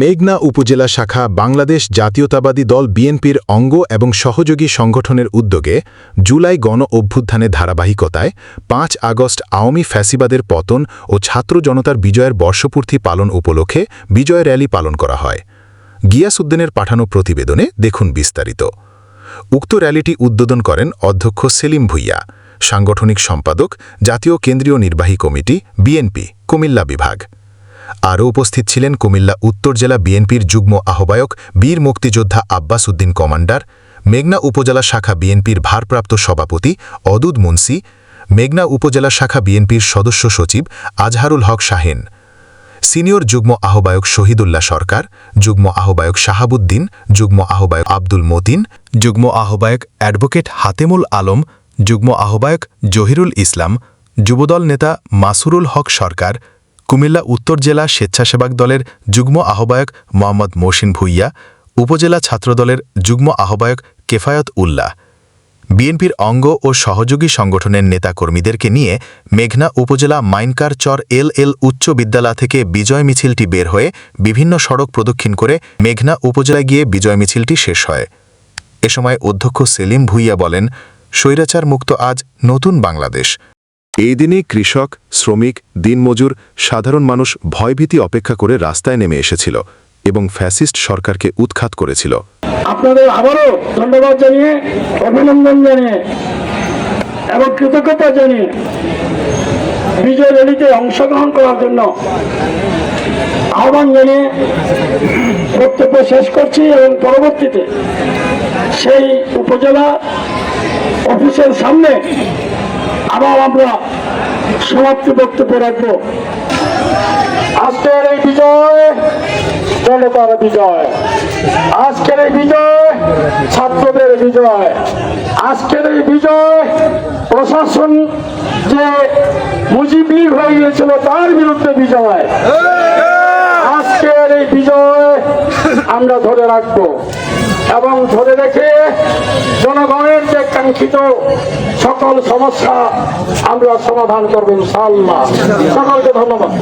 মেঘনা উপজেলা শাখা বাংলাদেশ জাতীয়তাবাদী দল বিএনপির অঙ্গ এবং সহযোগী সংগঠনের উদ্যোগে জুলাই গণ অভ্যুত্থানের ধারাবাহিকতায় পাঁচ আগস্ট আওয়ামী ফ্যাসিবাদের পতন ও ছাত্র জনতার বিজয়ের বর্ষপূর্তি পালন উপলক্ষে বিজয় র্যালি পালন করা হয়। গিয়াসউদ্দিনের পাঠানো প্রতিবেদনে দেখুন বিস্তারিত। উক্ত র্যালিটি উদ্বোধন করেন অধ্যক্ষ সেলিম ভুইয়া, সাংগঠনিক সম্পাদক, জাতীয় কেন্দ্রীয় নির্বাহী কমিটি, বিএনপি, কুমিল্লা বিভাগ। আরও উপস্থিত ছিলেন কুমিল্লা উত্তর জেলা বিএনপির যুগ্ম আহ্বায়ক বীর মুক্তিযোদ্ধা আব্বাস উদ্দিন কমান্ডার, মেঘনা উপজেলা শাখা বিএনপির ভারপ্রাপ্ত সভাপতি অদুদ মুন্সি, মেঘনা উপজেলা শাখা বিএনপির সদস্য সচিব আজহারুল হক শাহেন, সিনিয়র যুগ্ম আহ্বায়ক শহীদুল্লাহ সরকার, যুগ্ম আহ্বায়ক শাহাবুদ্দিন, যুগ্ম আহ্বায়ক আব্দুল মতিন, যুগ্ম আহ্বায়ক অ্যাডভোকেট হাতেমুল আলম, যুগ্ম আহ্বায়ক জহিরুল ইসলাম, যুবদল নেতা মাসুরুল হক সরকার কুমিল্লা উত্তর জেলা স্বেচ্ছাসেবক দলের যুগ্ম আহ্বায়ক মোহাম্মদ মহসিন ভুইয়া, উপজেলা ছাত্রদলের যুগ্ম আহ্বায়ক কেফায়ত উল্লাহ। বিএনপির অঙ্গ ও সহযোগী সংগঠনের নেতাকর্মীদেরকে নিয়ে মেঘনা উপজেলা মাইনকার চর এল এল উচ্চ বিদ্যালয় থেকে বিজয় মিছিলটি বের হয়ে বিভিন্ন সড়ক প্রদক্ষিণ করে মেঘনা উপজেলায় গিয়ে বিজয় মিছিলটি শেষ হয়। এ সময় অধ্যক্ষ সেলিম ভুইয়া বলেন স্বৈরাচার মুক্ত আজ নতুন বাংলাদেশ। এই দিনই কৃষক, শ্রমিক, দিনমজুর, সাধারণ মানুষ ভয়ভীতি অপেক্ষা করে রাস্তায় নেমে এসেছিল এবং ফ্যাসিস্ট সরকারকে উৎখাত করেছিল। আপনাদের আবারও ধন্যবাদ জানিয়ে, অভিনন্দন জানিয়ে এবং কৃতজ্ঞতা জানিয়ে বিজয় র্যালিতে অংশগ্রহণ করার জন্য আহ্বান জানিয়ে বক্তব্য শেষ করছি এবং পরবর্তীতে সেই উপজেলা অফিসের সামনে আবার আমরা সমাপ্তি বক্তব্য রাখব। আজকের এই বিজয়, জনতার বিজয়। আজকের এই বিজয়, ছাত্রদের বিজয়। আজকের এই বিজয়, প্রশাসন যে মুজিব লীগ হয়ে গিয়েছিল, তার বিরুদ্ধে বিজয়। আজকের এই বিজয় আমরা ধরে রাখব। এবং ধরে রেখে জনগণের যে কাঙ্ক্ষিত সকল সমস্যা আমরা সমাধান করব ইনশাল্লাহ সকলকে ধন্যবাদ।